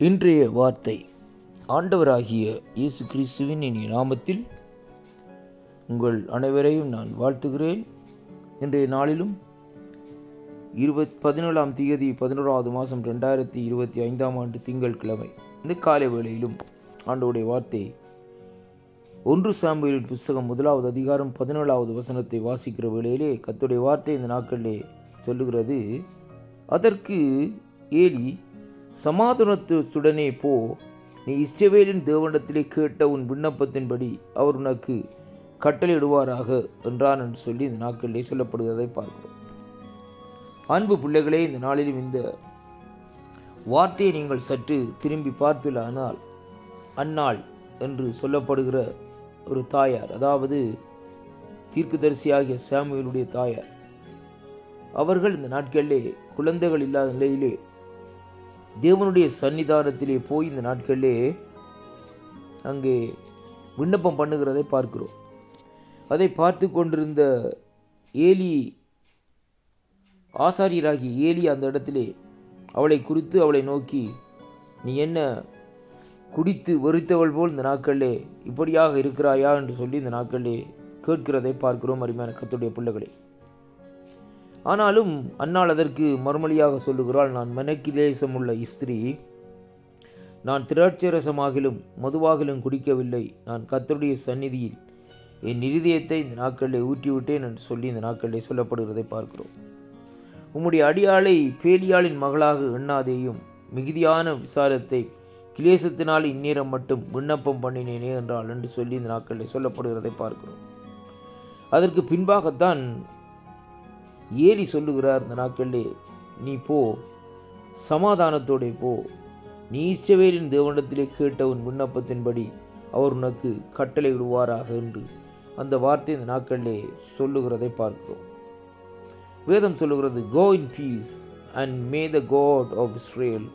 இன்றைய வார்த்தை ஆண்டவராகிய இயேசு கிறிஸ்துவின் இனிய நாமத்தில் உங்கள் அனைவரையும் நான் வாழ்த்துகிறேன். இன்றைய நாளிலும் இருபத் பதினேழாம் தேதி பதினோராவது மாதம் ரெண்டாயிரத்தி இருபத்தி ஐந்தாம் ஆண்டு திங்கள் கிழமை இந்த காலை வேளையிலும் ஆண்டவுடைய வார்த்தை ஒன்று சாம்புவேலின் புஸ்தகம் முதலாவது அதிகாரம் பதினேழாவது வசனத்தை வாசிக்கிற வேளையிலே கத்துடைய வார்த்தை இந்த நாட்களிலே சொல்லுகிறது. அதற்கு ஏலி சமாதானத்துடனே போ. நீ இஸ்ரவேலின் தேவனிடத்திலே கேட்ட உன் விண்ணப்பத்தின்படி அவர் உனக்கு கட்டளையிடுவாராக என்றான் என்று சொல்லி இந்த நாட்களிலே சொல்லப்படுகிறதை பார்க்கிறோம். அன்பு பிள்ளைகளே இந்த நாளிலும் இந்த வார்த்தையை நீங்கள் சற்று திரும்பி பார்ப்பீர்களானால் அன்னாள் என்று சொல்லப்படுகிற ஒரு தாயார் அதாவது தீர்க்குதரிசியாகிய சாமியலுடைய தாயார். அவர்கள் இந்த நாட்களிலே குழந்தைகள் இல்லாத நிலையிலே தேவனுடைய சன்னிதானத்திலே போய் இந்த நாட்களிலே அங்கே விண்ணப்பம் பண்ணுகிறதை பார்க்கிறோம். அதை பார்த்து கொண்டிருந்த ஏலி ஆசாரியராகி ஏலி அந்த இடத்திலே அவளை குறித்து அவளை நோக்கி நீ என்ன குடித்து வெறித்தவள் போல் இந்த நாட்களிலே இப்படியாக இருக்கிறாயா? என்று சொல்லி இந்த நாட்களிலே கேட்கிறதை பார்க்கிறோம் அருமையான கத்துடைய பிள்ளைகளே. ஆனாலும் அன்னாள் அதற்கு மறுமொழியாக சொல்லுகிறாள் நான் மனக்கிலேசம் உள்ள இஸ்திரி நான் திராட்சரசமாகிலும் மதுவாகிலும் குடிக்கவில்லை. நான் கத்தருடைய சந்நிதியில் என் இருதயத்தை இந்த நாட்களிலே ஊற்றிவிட்டேன் என்று சொல்லி இந்த நாட்களிலே சொல்லப்படுகிறதை பார்க்கிறோம். உம்முடைய அடியாளை பேலியாளின் மகளாக எண்ணாதேயும் மிகுதியான விசாரத்தை கிளேசத்தினால் இந்நேரம் மட்டும் விண்ணப்பம் பண்ணினேனே என்றால் என்று சொல்லி இந்த நாட்களில் சொல்லப்படுகிறதை பார்க்கிறோம். அதற்கு பின்பாகத்தான் ஏலி சொல்லுகிறார் இந்த நாட்களிலே நீ போ சமாதானத்தோடே போ. நீ இஸ்ரவேலின் தேவனிடத்திலே கேட்ட உன் விண்ணப்பத்தின்படி அவர் உனக்கு கட்டளை விடுவாராக என்று அந்த வார்த்தை இந்த நாட்களிலே சொல்லுகிறதை பார்க்கிறோம். வேதம் சொல்லுகிறது go in peace and may the God of Israel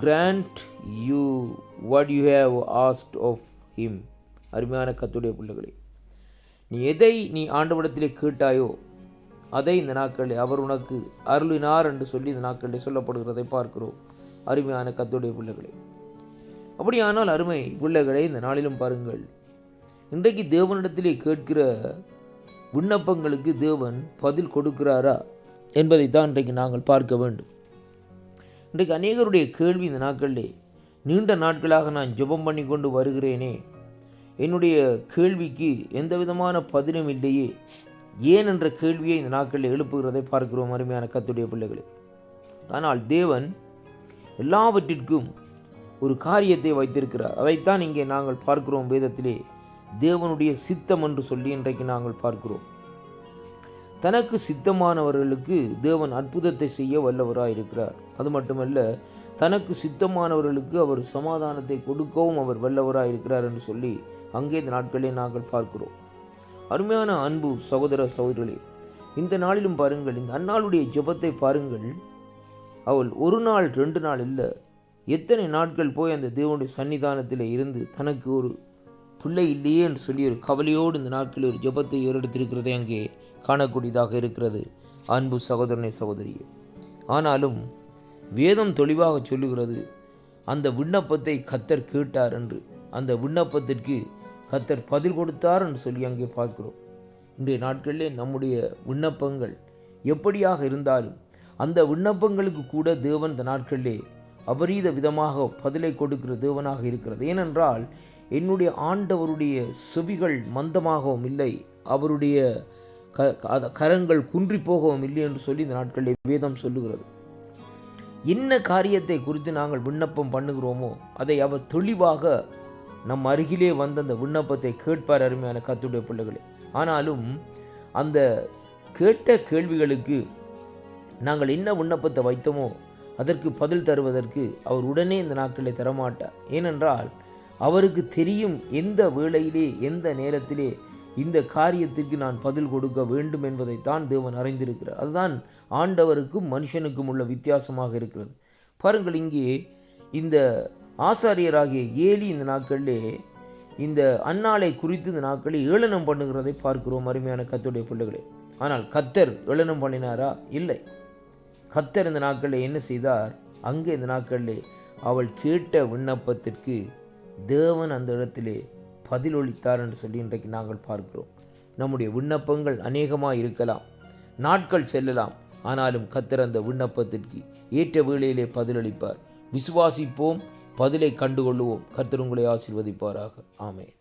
grant you what you have asked of him அருமையான கத்துடைய பிள்ளைகளே நீ எதை நீ ஆண்டவடத்திலே கேட்டாயோ அதை இந்த நாட்களில் அவர் உனக்கு அருளினார் என்று சொல்லி இந்த நாட்களில் சொல்லப்படுகிறதை பார்க்கிறோம். அருமையான கத்துடைய பிள்ளைகளே. அப்படியானால் அருமை பிள்ளைகளை இந்த நாளிலும் பாருங்கள். இன்றைக்கு தேவனிடத்திலே கேட்கிற விண்ணப்பங்களுக்கு தேவன் பதில் கொடுக்கிறாரா என்பதை தான் இன்றைக்கு நாங்கள் பார்க்க வேண்டும். இன்றைக்கு அநேகருடைய கேள்வி இந்த நாட்களிலே நீண்ட நாட்களாக நான் ஜெபம் பண்ணி கொண்டு வருகிறேனே என்னுடைய கேள்விக்கு எந்த விதமான பதிலும் இல்லையே ஏன் என்ற கேள்வியை இந்த நாட்களில் எழுப்புகிறதை பார்க்கிறோம் அருமையான கத்துடைய பிள்ளைகளே. ஆனால் தேவன் எல்லாவற்றிற்கும் ஒரு காரியத்தை வைத்திருக்கிறார். அதைத்தான் இங்கே நாங்கள் பார்க்கிறோம் வேதத்திலே. தேவனுடைய சித்தம் என்று சொல்லி இன்றைக்கு நாங்கள் பார்க்கிறோம். தனக்கு சித்தமானவர்களுக்கு தேவன் அற்புதத்தை செய்ய வல்லவராக இருக்கிறார். அது மட்டுமல்ல தனக்கு சித்தமானவர்களுக்கு அவர் சமாதானத்தை கொடுக்கவும் அவர் வல்லவராக இருக்கிறார் என்று சொல்லி அங்கே இந்த நாட்களே நாங்கள் பார்க்கிறோம். அருமையான அன்பு சகோதர சகோதரிகளே இந்த நாளிலும் பாருங்கள் இந்த அந்நாளுடைய ஜெபத்தை பாருங்கள். அவள் ஒரு நாள் ரெண்டு நாள் இல்லை எத்தனை நாட்கள் போய் அந்த தேவனுடைய சன்னிதானத்தில் இருந்து தனக்கு ஒரு பிள்ளை இல்லையே என்று சொல்லி ஒரு கவலையோடு இந்த நாட்களில் ஒரு ஜெபத்தை ஏறெடுத்திருக்கிறதை அங்கே காணக்கூடியதாக இருக்கிறது. அன்பு சகோதரனை சகோதரியே ஆனாலும் வேதம் தெளிவாக சொல்லுகிறது அந்த விண்ணப்பத்தை கத்தர் கேட்டார் என்று. அந்த விண்ணப்பத்திற்கு கத்தர் பதில் கொடுத்தார் என்று சொல்லி அங்கே பார்க்கிறோம். இன்றைய நாட்களிலே நம்முடைய விண்ணப்பங்கள் எப்படியாக இருந்தாலும் அந்த விண்ணப்பங்களுக்கு கூட தேவன் இந்த நாட்களிலே அபரீத விதமாக பதிலை கொடுக்கிற தேவனாக இருக்கிறது. ஏனென்றால் என்னுடைய ஆண்டவருடைய செவிகள் மந்தமாகவும் இல்லை அவருடைய க கரங்கள் குன்றி போகவும் இல்லை என்று சொல்லி இந்த நாட்களில் வேதம் சொல்லுகிறது. என்ன காரியத்தை குறித்து நாங்கள் விண்ணப்பம் பண்ணுகிறோமோ அதை அவர் தெளிவாக நம் அருகிலே வந்த அந்த விண்ணப்பத்தை கேட்பார் அருமையான கத்துடைய பிள்ளைகளே. ஆனாலும் அந்த கேட்ட கேள்விகளுக்கு நாங்கள் என்ன விண்ணப்பத்தை வைத்தோமோ அதற்கு பதில் தருவதற்கு அவர் உடனே இந்த நாட்களை தரமாட்டார். ஏனென்றால் அவருக்கு தெரியும் எந்த வேளையிலே எந்த நேரத்திலே இந்த காரியத்திற்கு நான் பதில் கொடுக்க வேண்டும் என்பதைத்தான் தேவன் அறிந்திருக்கிறார். அதுதான் ஆண்டவருக்கும் மனுஷனுக்கும் உள்ள வித்தியாசமாக இருக்கிறது. பாருங்கள் இங்கே இந்த ஆசாரியராகிய ஏலி இந்த நாட்களிலே இந்த அன்னாளை குறித்து இந்த நாட்களில் ஏளனம் பண்ணுகிறதை பார்க்கிறோம் அருமையான கத்துடைய பிள்ளைகளே. ஆனால் கத்தர் ஏளனம் பண்ணினாரா? இல்லை. கத்தர் இந்த நாட்களில் என்ன செய்தார்? அங்கே இந்த நாட்களிலே அவள் கேட்ட விண்ணப்பத்திற்கு தேவன் அந்த இடத்திலே பதிலளித்தார் என்று சொல்லி இன்றைக்கு நாங்கள் பார்க்கிறோம். நம்முடைய விண்ணப்பங்கள் அநேகமாக இருக்கலாம் நாட்கள் செல்லலாம் ஆனாலும் கத்தர் அந்த விண்ணப்பத்திற்கு ஏற்ற வேளையிலே பதிலளிப்பார். விசுவாசிப்போம் பதிலை கண்டுகொள்ளுவோம். கர்த்தர் உங்களை ஆசீர்வதிப்பாராக. ஆமேன்.